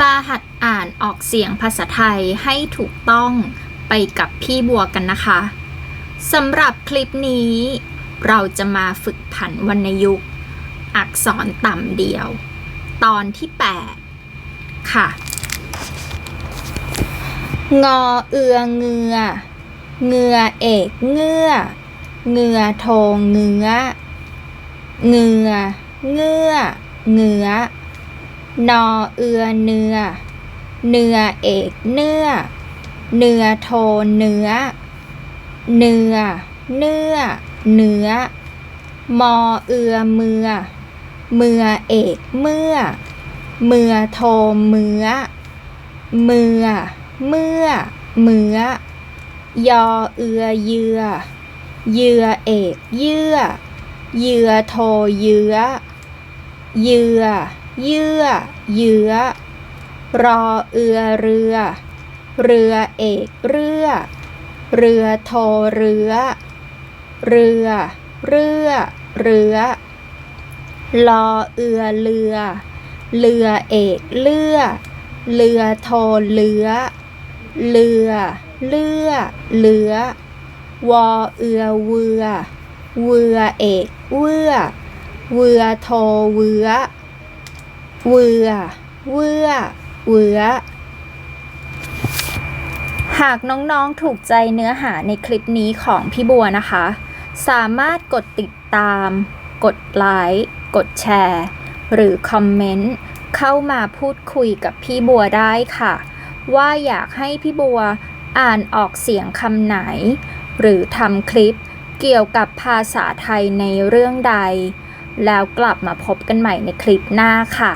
มาหัดอ่านออกเสียงภาษาไทยให้ถูกต้องไปกับพี่บัวกันนะคะสำหรับคลิปนี้ เราจะมาฝึกผันวรรณยุกต์ อักษรต่ำเดียว ตอนที่ 8 ค่ะ งอเอือเงือ เงือเอกเงือเงือโทเงือเงือเงือเงือ นอเอือเนื้อ เนื้อเอกเนื้อ เนื้อโทเนื้อ เนื้อ เนื้อ เนื้อ มอเอือเมือ เมือเอกเมื่อ เมือโทเมือ เมือ เมื่อ เมือยอเอือเยือ เยือเอกเยื่อ เยือโทเยื้อ เยือ เยื่อ เยื้อ รอเอือเรือ เรือเอกเรือ เรือโทเรือ เรือ เรือ เรือลอเอือเรือ เรือเอกเรือ เรือโทเรือ เรือ เรือ เรือ วอเอือเวือ เวือเอกเวือ เวือโทเวือ เวือ เวือเวือ หากน้องๆถูกใจเนื้อหาในคลิปนี้ของพี่บัวนะคะ สามารถกดติดตาม กดไลค์กดแชร์ หรือคอมเมนต์เข้ามาพูดคุยกับพี่บัวได้ค่ะ ว่าอยากให้พี่บัวอ่านออกเสียงคำไหน หรือทำคลิปเกี่ยวกับภาษาไทยในเรื่องใด แล้วกลับมาพบกันใหม่ในคลิปหน้าค่ะ